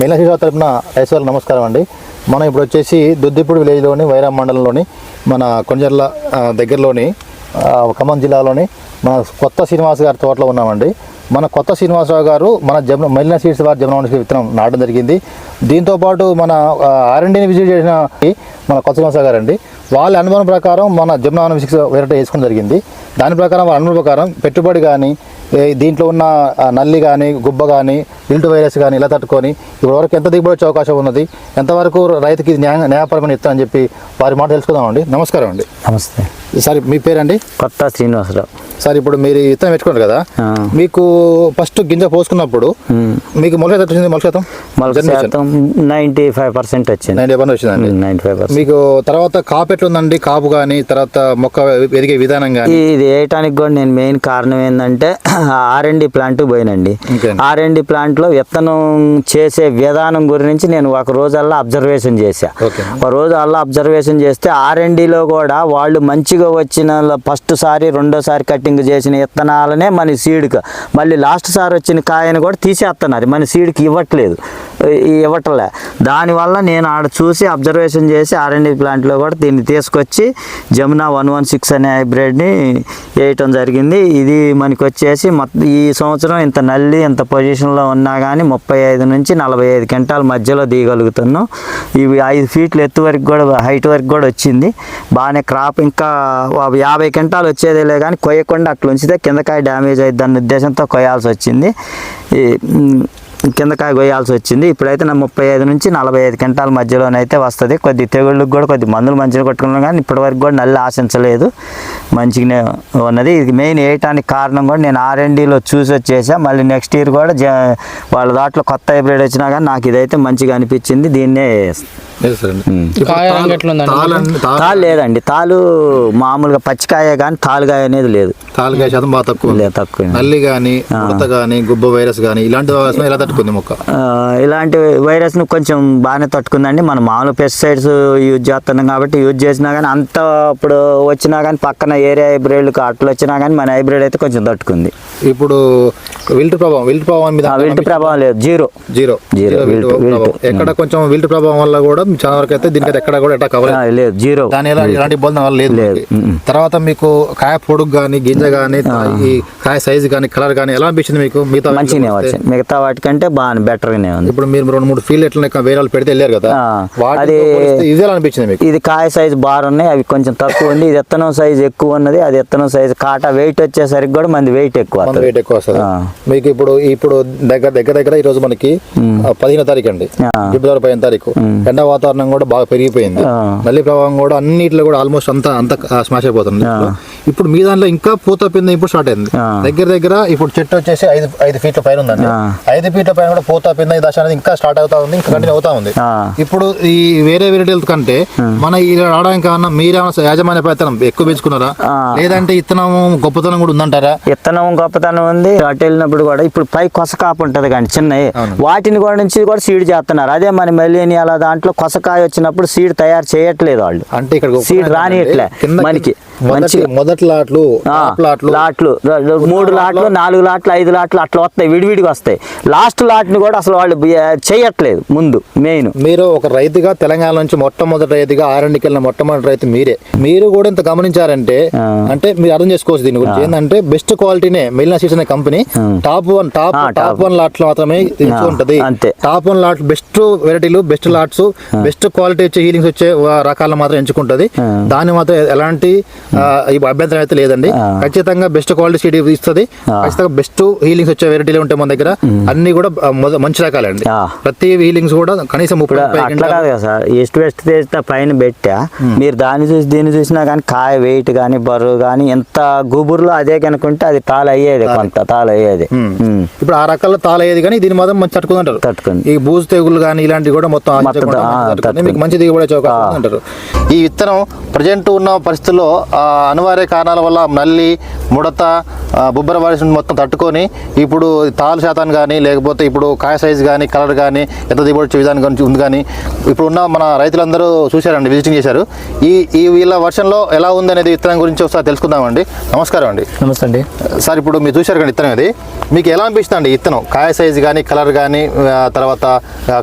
మేళ శిశువ తరపున ఐశ్వర్య నమస్కారం అండి. మనం ఇప్పుడు వచ్చేసి దుద్దిపూడి విలేజ్లోని వైరామ్ మండలంలోని మన కొంజర్ల దగ్గరలోని ఖమ్మం జిల్లాలోని మన కొత్త శ్రీనివాస్ గారి తోటలో ఉన్నామండి. మన కొత్త శ్రీనివాసరావు గారు మన జమ మెలిన సీడ్స్ వారి జమనవనికి విత్తనం నాటడం జరిగింది. దీంతోపాటు మన ఆర్ఎండీని విజిట్ చేసిన మన కొత్త శ్రీనివాసరావు గారు అండి. వాళ్ళ అనుభవం ప్రకారం మన జమునా సిక్స్ వెరైటీ వేసుకోవడం జరిగింది. దాని ప్రకారం వాళ్ళ అనుభవం ప్రకారం పెట్టుబడి కానీ దీంట్లో ఉన్న నల్లి కానీ గుబ్బ కానీ విల్ట్ వైరస్ కానీ ఇలా తట్టుకొని ఇప్పటి వరకు ఎంత దిగుబడి వచ్చే అవకాశం ఉన్నది ఎంతవరకు రైతుకి న్యాయ న్యాయపరమైన ఇస్తా అని చెప్పి వారి మాట తెలుసుకుందామండి. నమస్కారం అండి. నమస్తే. సార్ మీ పేరండి? కొత్త శ్రీనివాసరావు. సార్ ఇప్పుడు మీరు విత్తనం పెట్టుకున్నారు కదా. మీకు ఫస్ట్ గింజ పోసుకున్నప్పుడు మీకు మొలక వచ్చింది? మొలక శాతం? మొలక శాతం నైంటీ ఫైవ్ పర్సెంట్ వచ్చింది. నైన్టీ పర్సెంట్ వచ్చిందండి ఫైవ్ పర్సెంట్. మీకు తర్వాత కాపు ఎట్లుందండి? కాపు కానీ తర్వాత మొక్క ఎదిగే విధానం కానీ ఇది వేయటానికి కూడా నేను మెయిన్ కారణం ఏంటంటే ఆర్ఎండి ప్లాంట్ పోయినండి. ఆర్ఎండి ప్లాంట్లో విత్తనం చేసే విధానం గురించి నేను ఒక రోజల్లా అబ్జర్వేషన్ చేశా. ఒక రోజు అలా అబ్జర్వేషన్ చేస్తే ఆర్ఎండిలో కూడా వాళ్ళు మంచిగా వచ్చిన ఫస్ట్ సారి రెండోసారి కటింగ్ చేసిన విత్తనాలనే మన సీడ్కి. మళ్ళీ లాస్ట్ సార్ వచ్చిన కాయను కూడా తీసేస్తున్నారు. మన సీడ్కి ఇవ్వట్లేదు. ఈ- ఇవ్వట్లే. దానివల్ల నేను ఆడ చూసి అబ్జర్వేషన్ చేసి ఆర్ఎండి ప్లాంట్లో కూడా దీన్ని తీసుకొచ్చి జమునా వన్ వన్ సిక్స్ అనే హైబ్రిడ్ని వేయటం జరిగింది. ఇది మనకి వచ్చేసి ఈ సంవత్సరం ఇంత నల్లి ఇంత పొజిషన్లో ఉన్నా కానీ ముప్పై ఐదు నుంచి నలభై ఐదు క్వింటాల మధ్యలో దిగలుగుతున్నాం. ఇవి ఐదు ఫీట్లు ఎత్తు వరకు కూడా హైట్ వరకు కూడా వచ్చింది. బాగానే క్రాప్ ఇంకా యాభై క్వింటాలు వచ్చేదేలే కానీ కొయ్యకుండా అట్లా ఉంచితే కిందకాయ డ్యామేజ్ అయ్యి దాని ఉద్దేశంతో కొయ్యాల్సి వచ్చింది ఈ, కిందకాయ కొయ్యాల్సి వచ్చింది ఇప్పుడైతే నా ముప్పై ఐదు నుంచి నలభై ఐదు క్వింటాల మధ్యలోనైతే వస్తుంది. కొద్ది తెగుళ్ళకి కూడా కొద్ది మందులు మంచిగా కొట్టుకున్నాం కానీ ఇప్పటివరకు కూడా నల్లి ఆశించలేదు. మంచిగానే ఉన్నది. ఇది మెయిన్ వేయటానికి కారణం కూడా నేను ఆర్ఎండీలో చూసి వచ్చేసా. మళ్ళీ నెక్స్ట్ ఇయర్ కూడా జ వాళ్ళ దాంట్లో కొత్త హైబ్రిడ్ వచ్చినా కానీ నాకు ఇదైతే మంచిగా అనిపించింది. దీన్నే కాయ తాలు- లేదండి. తాలు మామూలుగా పచ్చికాయ కానీ తాలుగాయ అనేది లేదు. తాలుకాయ శాతం బాగా తక్కువ. లేదు తక్కువ నల్లి కానీ ఉడత కానీ గుబ్బ వైరస్ కానీ ఇలాంటి వైరస్ ఎలా తట్టుకుంది మొక్క? ఆ, ఇలాంటి వైరస్ను కొంచెం బాగానే తట్టుకుందండి. మనం మామూలు పెస్టిసైడ్స్ యూజ్ చేస్తున్నాం కాబట్టి యూజ్ చేసినా కానీ అంత ఇప్పుడు వచ్చినా కానీ పక్కన ఏరియా హైబ్రిడ్లకు అట్లు వచ్చినా కానీ మన హైబ్రిడ్ అయితే కొంచెం తట్టుకుంది. ఇప్పుడు విల్ట్ ప్రభావం విల్ట్ ప్రభావం మీద విల్ట్ ప్రభావం లేదు. జీరో. జీరో. జీరో. ఎక్కడ కొంచెం విల్ట్ ప్రభావం వల్ల కూడా చాలా వరకు అయితే దీనికి ఎక్కడ కూడా ఆ, అవ్వలేదు. లేదు జీరో. దాని ఎలా ఎలాంటి ఇబ్బంది లేదు. లేదు. తర్వాత మీకు కాయ పొడుగు కానీ గింజ కానీ ఈ కాయ సైజు కానీ కలర్ కానీ ఎలా అనిపించింది మీకు? మిగతా మంచిగానే? వచ్చింది. మిగతా వాటికంటే బాగా బెటర్గానే ఉంది. ఇప్పుడు మీరు రెండు మూడు ఫీల్డ్ ఎట్లా వేరే వాళ్ళు పెడితే వెళ్ళారు కదా అది- ఇది ఎలా అనిపించింది మీకు? ఇది కాయ సైజు బార్ ఉన్నాయి అవి కొంచెం తక్కువ ఉంది. ఇది ఎత్తనం సైజు ఎక్కువ ఉన్నది అది ఎత్తనం సైజు కాటా వెయిట్ వచ్చేసరికి కూడా మంది వెయిట్ ఎక్కువ. వెయిట్ ఎక్కువ వస్తుంది. మీకు ఇప్పుడు ఇప్పుడు దగ్గర దగ్గర దగ్గర ఈ రోజు మనకి పదిహేనో తారీఖు అండి. ఫిబ్రవరి పదిహేను తారీఖు. ఎండ వాతావరణం కూడా బాగా పెరిగిపోయింది. నల్లి ప్రభావం కూడా అన్నిట్లో కూడా ఆల్మోస్ట్ అంతా అంత స్మాష్ అయిపోతుంది. ఇప్పుడు మీ దాంట్లో ఇంకా పూత పిండి ఇప్పుడు స్టార్ట్ అయింది. దగ్గర దగ్గర ఇప్పుడు చెట్టు వచ్చేసి ఐదు ఐదు ఫీట్ల పైన ఉందండి. ఐదు ఫీట్ల పైన కూడా పూత పిండి దశ అనేది ఇంకా స్టార్ట్ అవుతా ఉంది ఇంకా కంటిన్యూ అవుతా ఉంది. ఇప్పుడు ఈ వేరే వెరైటీల కంటే మన ఈ రావడానికి కారణం మీరేమైనా యాజమాన్య ప్రయత్నం ఎక్కువ పెంచుకున్నారా. లేదంటే ఇత్తనం గొప్పతనం కూడా ఉందంటారా విత్తనం గొప్పతనం ఉంది అటు వెళ్ళినప్పుడు కూడా ఇప్పుడు పై కొసకాపు ఉంటుంది కానీ చిన్నవి. వాటిని కూడా నుంచి కూడా సీడ్ చేస్తున్నారు అదే మన మెలీనియాల దాంట్లో కొసకాయ వచ్చినప్పుడు సీడ్ తయారు చేయట్లేదు వాళ్ళు. అంటే ఇక్కడ సీడ్ రానియట్లే మనకి. మొదటి మంచిగా. మొదటి లాట్లు లాట్లు. మూడు లాట్లు నాలుగు లాట్లు ఐదు లాట్లు అట్లా వస్తాయి విడివిడిగా వస్తాయి. లాస్ట్ లాట్ని కూడా అసలు వాళ్ళు చేయట్లేదు ముందు మెయిన్. మీరు ఒక రైతుగా తెలంగాణ నుంచి మొట్టమొదటి రైతుగా ఆరండికి వెళ్ళిన మొట్టమొదటి రైతు మీరే. మీరు కూడా ఇంత గమనించారంటే. అంటే మీరు అర్థం చేసుకోవచ్చు దీని గురించి. ఏంటంటే బెస్ట్ క్వాలిటీనే మిలినా సీడ్స్ అనే company top one top top. One లాట్లు మాత్రమే ఉంటది అంతే. టాప్ వన్ లాట్ బెస్ట్ వెరైటీలు బెస్ట్ లాట్స్ బెస్ట్ క్వాలిటీ వచ్చే హీలింగ్స్ వచ్చే రకాలను మాత్రం ఎంచుకుంటది. దాని మాత్రం ఎలాంటి అభ్యంతరం అయితే లేదండి. ఖచ్చితంగా బెస్ట్ క్వాలిటీ సీడ్ ఇస్తుంది. ఖచ్చితంగా బెస్ట్ హీలింగ్స్ వచ్చే వెరైటీలు ఉంటాయి మన దగ్గర. అన్ని కూడా మంచి రకాలండి. ప్రతి హీలింగ్స్ కూడా కనీసం ముప్పై అట్లా కాదు సార్. ఈస్ట్ వెస్ట్ పైన పెట్టా. మీరు దాన్ని చూసి దీన్ని చూసినా కానీ కాయ వెయిట్ కానీ బరువు కానీ ఎంత గుబురులో అదే కనుకుంటే అది తాలు అయ్యేది కొంత తాలు అయ్యేది. ఇప్పుడు ఆ రకాల తాళయ్యేది కానీ దీని మాత్రం మంచి తట్టుకుందంటారు. తట్టుకుంది. ఈ బూజు తెగులు కానీ ఇలాంటివి కూడా మొత్తం. మీకు మంచి దిగుబడి అంటారు ఈ విత్తనం ప్రజెంట్ ఉన్న పరిస్థితుల్లో అనివార్య కారణాల వల్ల నల్లి ముడత బొబ్బర వైరస్ మొత్తం తట్టుకొని ఇప్పుడు తాలు శాతం కానీ లేకపోతే ఇప్పుడు కాయ సైజు కానీ కలర్ కానీ ఎంత దిగుబడి విధానం గురించి ఉంది కానీ ఇప్పుడు ఉన్న మన రైతులందరూ చూశారండి విజిటింగ్ చేశారు. ఈ ఈ వీళ్ళ వర్షంలో ఎలా ఉంది అనేది విత్తనం గురించి ఒకసారి తెలుసుకుందామండి. నమస్కారం అండి. నమస్తే అండి. సార్ ఇప్పుడు మీరు చూశారు కానీ విత్తనం ఇది. మీకు ఎలా అనిపిస్తుంది అండి విత్తనం? కాయ సైజు కానీ కలర్ కానీ తర్వాత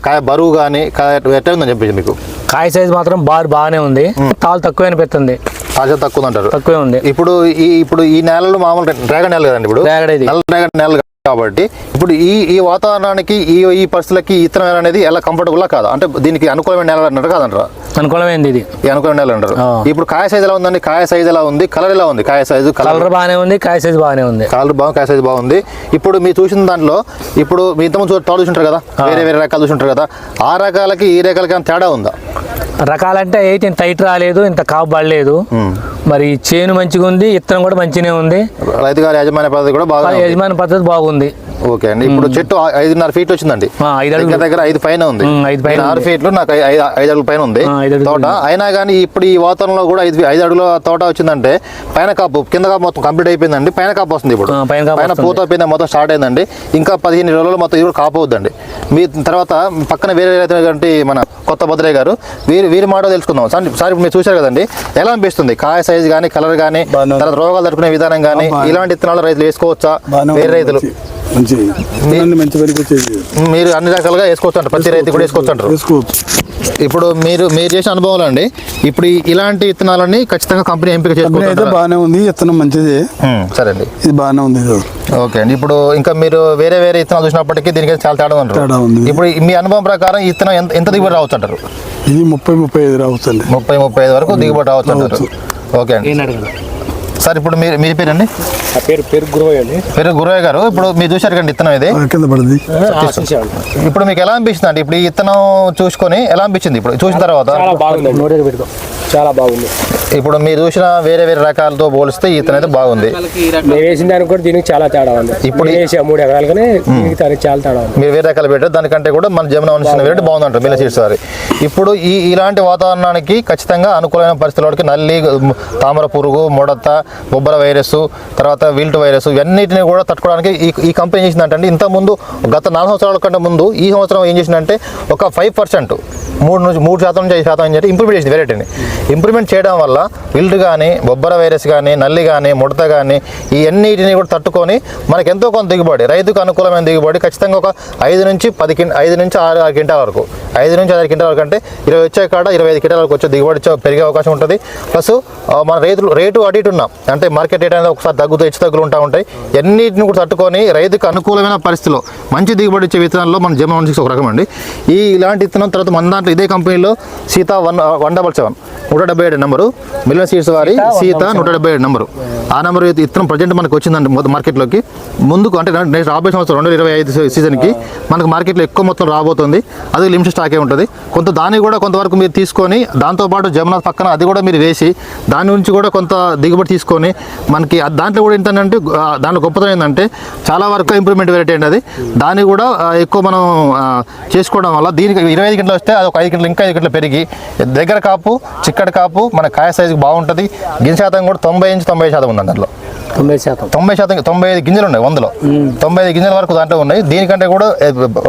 కాయ బరువు కానీ కాయ ఎట్లా ఉందని చెప్పేసి మీకు? కాయ సైజ్ మాత్రం బాగా బాగానే ఉంది. తాళ్ళు తక్కువ అనిపిస్తుంది తాజా తక్కువ ఉందంటారు తక్కువే ఉంది. ఇప్పుడు ఈ ఇప్పుడు ఈ నేలలు మామూలు డ్రాగన్ నేల కదండి ఇప్పుడు. నల్ల డ్రాగన్ నేల కాబట్టి ఇప్పుడు ఈ ఈ వాతావరణానికి ఈ ఈ పరిస్థితులకి నేల అనేది ఎలా కంఫర్టబుల్ కాదు. అంటే దీనికి అనుకూలమైన నేల అంటారు కాదంటారా? అనుకూలమైంది ఇది. అనుకూలమైన నేల అంటారు. ఇప్పుడు కాయ సైజ్ ఎలా ఉందండి? కాయ సైజ్ ఎలా ఉంది? కలర్ ఎలా ఉంది? కాయ సైజు కలర్ బాగానే ఉంది కాయ సైజ్ బాగానే ఉంది. కాలర్ బాగుంది కాయ సైజ్ బాగుంది. ఇప్పుడు మీరు చూసిన దాంట్లో ఇప్పుడు మీ ఇంతకుముందు తాడు చూసింటారు కదా? వేరే వేరే రకాలు చూసింటారు కదా? ఆ రకాలకి ఈ రకాలకి తేడా ఉందా? రకాలంటే అయితే ఇంత టైట్ రాలేదు ఇంత కాపు పడలేదు. మరి చేను మంచిగా ఉంది ఇత్తనం కూడా మంచిగానే ఉంది రైతు గారి యాజమాన్య పద్ధతి కూడా బాగా. యజమాని పద్ధతి బాగుంది ఓకే అండి. ఇప్పుడు చెట్టు ఐదున్నర ఫీట్ వచ్చిందండి. దగ్గర. దగ్గర ఐదు పైన ఉంది. ఐదు పైన ఆరు. ఫీట్లు నాకు ఐదు ఐదు అడుగుల పైన ఉంది. తోట. అయినా కానీ ఇప్పుడు ఈ వాతావరణంలో కూడా ఐదు ఐదు అడుగుల తోట వచ్చిందంటే పైన కాపు కింద కాపు మొత్తం కంప్లీట్ అయిపోయిందండి. పైన కాపు వస్తుంది ఇప్పుడు. పైన పైన. పూత అయిపోయింది మొత్తం స్టార్ట్ అయిందండి. ఇంకా పదిహేను రోజులు మొత్తం ఇది కూడా కాపు అవుద్దండి మీ తర్వాత పక్కన వేరే మన కొత్త భద్రయ్య గారు వీరి వీరి మాట తెలుసుకుందాం. సార్ సార్ ఇప్పుడు మీరు చూశారు కదండి. ఎలా అనిపిస్తుంది? కాయ సైజ్ కానీ కలర్ కానీ. తర్వాత రోగాలు తట్టుకునే విధానం కానీ. ఇలాంటి విత్తనాలు రైతులు వేసుకోవచ్చా? వేరే. రైతులు. మంచి మీరు అన్ని రకాలుగా వేసుకోవచ్చు అంటారు ప్రతి రైతు కూడా వేసుకోవచ్చు అంటారు వేసుకోవచ్చు. ఇప్పుడు మీరు మీరు చేసిన అనుభవాలు అండి. ఇప్పుడు ఇలాంటి విత్తనాలని ఖచ్చితంగా కంపెనీ ఎంపిక చేసుకోవచ్చు బాగానే ఉంది విత్తనం మంచిది. సరే అండి ఇది బాగానే ఉంది ఓకే అండి. ఇప్పుడు ఇంకా మీరు వేరే వేరే విత్తనాలు చూసినప్పటికీ దీనికి చాలా తేడా ఉంటారు తేడా ఉంది. ఇప్పుడు మీ అనుభవం ప్రకారం విత్తనం ఎంత ఎంత దిగుబడి రావచ్చు అంటారు ఇది ముప్పై ముప్పై ఐదు రావచ్చండి. ముప్పై ముప్పై ఐదు వరకు దిగుబడి రావచ్చు. అంటారు ఓకే అండి. సార్ ఇప్పుడు మీరు మీ పేరండి? ఆ పేరు పేరు గురవయ్య అండి. పేరు గురయ్య గారు. ఇప్పుడు మీరు చూశారు కండి విత్తనం ఇది? ఆ, కింద పడింది. ఇప్పుడు మీకు ఎలా అనిపిస్తుంది అండి? ఇప్పుడు ఈ విత్తనం చూసుకొని ఎలా అనిపించింది ఇప్పుడు? చూసిన తర్వాత? చాలా బాగుంది పెట్టుకో చాలా బాగుంది. ఇప్పుడు మీరు చూసిన వేరే వేరే రకాలతో పోలిస్తే ఈ విత్తనం అయితే బాగుంది. వేసిన దానికి కూడా దీనికి చాలా తేడా ఉంది. ఇప్పుడు వేసా మూడు ఎకరాలకనే దీనికి చాలా తేడా ఉంది. మీరు వేరే రకాలు పెట్టారు. దానికంటే కూడా మన జమున వంశిన వేరే బాగుందంటారు. మిల్ల సీడ్స్ ఇప్పుడు ఈ ఇలాంటి వాతావరణానికి ఖచ్చితంగా అనుకూలమైన పరిస్థితులకి నల్లి తామర పురుగు ముడత బొబ్బర వైరస్ తర్వాత విల్ట్ వైరస్ ఇవన్నిటిని కూడా తట్టుకోవడానికి ఈ ఈ కంపెనీ చేసిందంటే ఇంత ముందు గత నాలుగు సంవత్సరాల కంటే ముందు ఈ సంవత్సరం ఏం చేసిందంటే ఒక ఫైవ్ పర్సెంట్ మూడు నుంచి మూడు శాతం నుంచి ఐదు శాతం అని చెప్పి ఇంప్రూవ్మెంట్ చేసింది వెరైటీని ఇంప్రూవ్మెంట్ చేయడం వల్ల విల్ట్ కానీ బొబ్బర వైరస్ కానీ నల్లి కానీ ముడత కానీ ఇవన్నిటిని కూడా తట్టుకొని మనకి ఎంతో కొంత దిగుబడి రైతుకు అనుకూలమైన దిగుబడి ఖచ్చితంగా ఒక ఐదు నుంచి పది కిం ఐదు నుంచి ఆరు ఆరు క్వింటాల వరకు ఐదు నుంచి ఆరు క్వింటాల వరకు అంటే ఇరవై వచ్చే కాడ ఇరవై ఐదు క్వింటాల వరకు వచ్చే దిగుబడి పెరిగే అవకాశం ఉంటుంది. ప్లస్ మన రైతులు రేటు అటు ఇటు ఉన్నాం అంటే మార్కెట్ రేట్ అనేది ఒకసారి తగ్గుతూ హెచ్చు తగ్గులు ఉంటా ఉంటాయి. అన్నిటిని కూడా తట్టుకొని రైతుకు అనుకూలమైన పరిస్థితిలో మంచి దిగుబడి ఇచ్చే విత్తనాల్లో మన జమ సిక్స్ ఒక రకం అండి. ఈ ఇలాంటి విత్తనం తర్వాత మన దాంట్లో ఇదే కంపెనీలో Sita one one double seven నూట డెబ్బై ఏడు నెంబరు. మిలియన్ సీడ్స్ వారి సీత నూట డెబ్బై ఏడు నెంబరు. ఆ నెంబర్ విత్తనం ప్రజెంట్ మనకు వచ్చిందండి మార్కెట్లోకి. ముందుకు అంటే నెక్స్ట్ రాబోయే సంవత్సరం రెండు వేల ఇరవై ఐదు సీజన్కి మనకు మార్కెట్లో ఎక్కువ మొత్తం రాబోతుంది. అది లిమిటెడ్ స్టాకే ఉంటుంది. కొంత దాన్ని కూడా కొంతవరకు మీరు తీసుకొని దాంతోపాటు జమునాథ్ పక్కన అది కూడా మీరు వేసి దాని నుంచి కూడా కొంత దిగుబడి తీసుకొని మనకి దాంట్లో కూడా ఏంటంటే దాంట్లో గొప్పతనం ఏంటంటే చాలా వరకు ఇంప్రూవ్మెంట్ వెరైటీ అండి అది. దాన్ని కూడా ఎక్కువ మనం చేసుకోవడం వల్ల దీనికి ఇరవై ఐదు గంటలు వస్తే అది ఒక ఐదు గంటలు ఇంకా ఐదు గంటలు పెరిగి దగ్గర కాపు చిక్కడ కాపు మన కాయ సైజు బాగుంటుంది. గిన్ శాతం కూడా తొంభై నుంచి తొంభై శాతం ఉంది దాంట్లో తొంభై శాతం. తొంభై శాతం తొంభై ఐదు గింజలు ఉన్నాయి వందలో. తొంభై ఐదు గింజల వరకు దాంట్లో ఉన్నాయి. దీనికంటే కూడా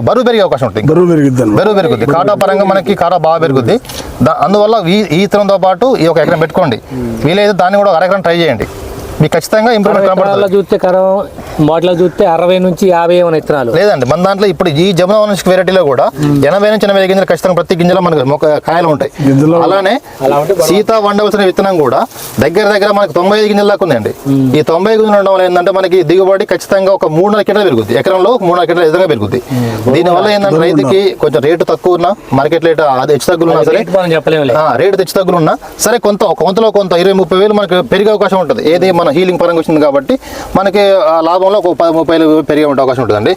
బరువు పెరిగే అవకాశం ఉంటుంది. బరువు పెరిగిద్ది బరువు పెరుగుద్ది. కాటా పరంగా మనకి కాటా బాగా పెరుగుద్ది. దా- అందువల్ల ఈ ఈ ఇతరంతో పాటు ఈ ఒక ఎకరం పెట్టుకోండి. వీలైతే దాన్ని కూడా ఒక అరెకరం ట్రై చేయండి. మీకు ఖచ్చితంగా ఇంప్రూవ్మెంట్ కనపడుతుంది చూస్తే కరం వాటిలో చూస్తే అరవై నుంచి యాభై ఏమైనా ఇత్తనాలు లేదండి మన దాంట్లో ఇప్పుడు ఈ జమున వనస్క వెరైటీలో కూడా ఎనభై నుంచి ఎనభై ఐదు గింజలు ఖచ్చితంగా ప్రతి గింజలో మనకు మొక్క కాయలు ఉంటాయి. అలానే సీత వండవలసిన విత్తనం కూడా దగ్గర దగ్గర మనకు తొంభై ఐదు గింజల దాకా ఉందండి. ఈ తొంభై ఐదు గింజలు ఉండడం వల్ల ఏంటంటే మనకి దిగుబడి ఖచ్చితంగా ఒక మూడున్నర కింటలు పెరుగుద్ది. ఎకరంలో ఒక మూడున్నర కింటల విధంగా పెరుగుద్ది. దీనివల్ల ఏంటంటే రైతుకి కొంచెం రేటు తక్కువ ఉన్నా మార్కెట్ రేట్ అది హెచ్చు తగ్గులు ఉన్నా సరే రేటు తెచ్చి తగ్గులు ఉన్నా సరే కొంత కొంతలో కొంత ఇరవై ముప్పై వేలు మనకి పెరిగే అవకాశం ఉంటుంది. ఏది మన హీలింగ్ పరంగా వచ్చింది కాబట్టి మనకి ఆ లాభంలో ఒక పది ముప్పై పెరిగే ఉండే అవకాశం ఉంటుందండి.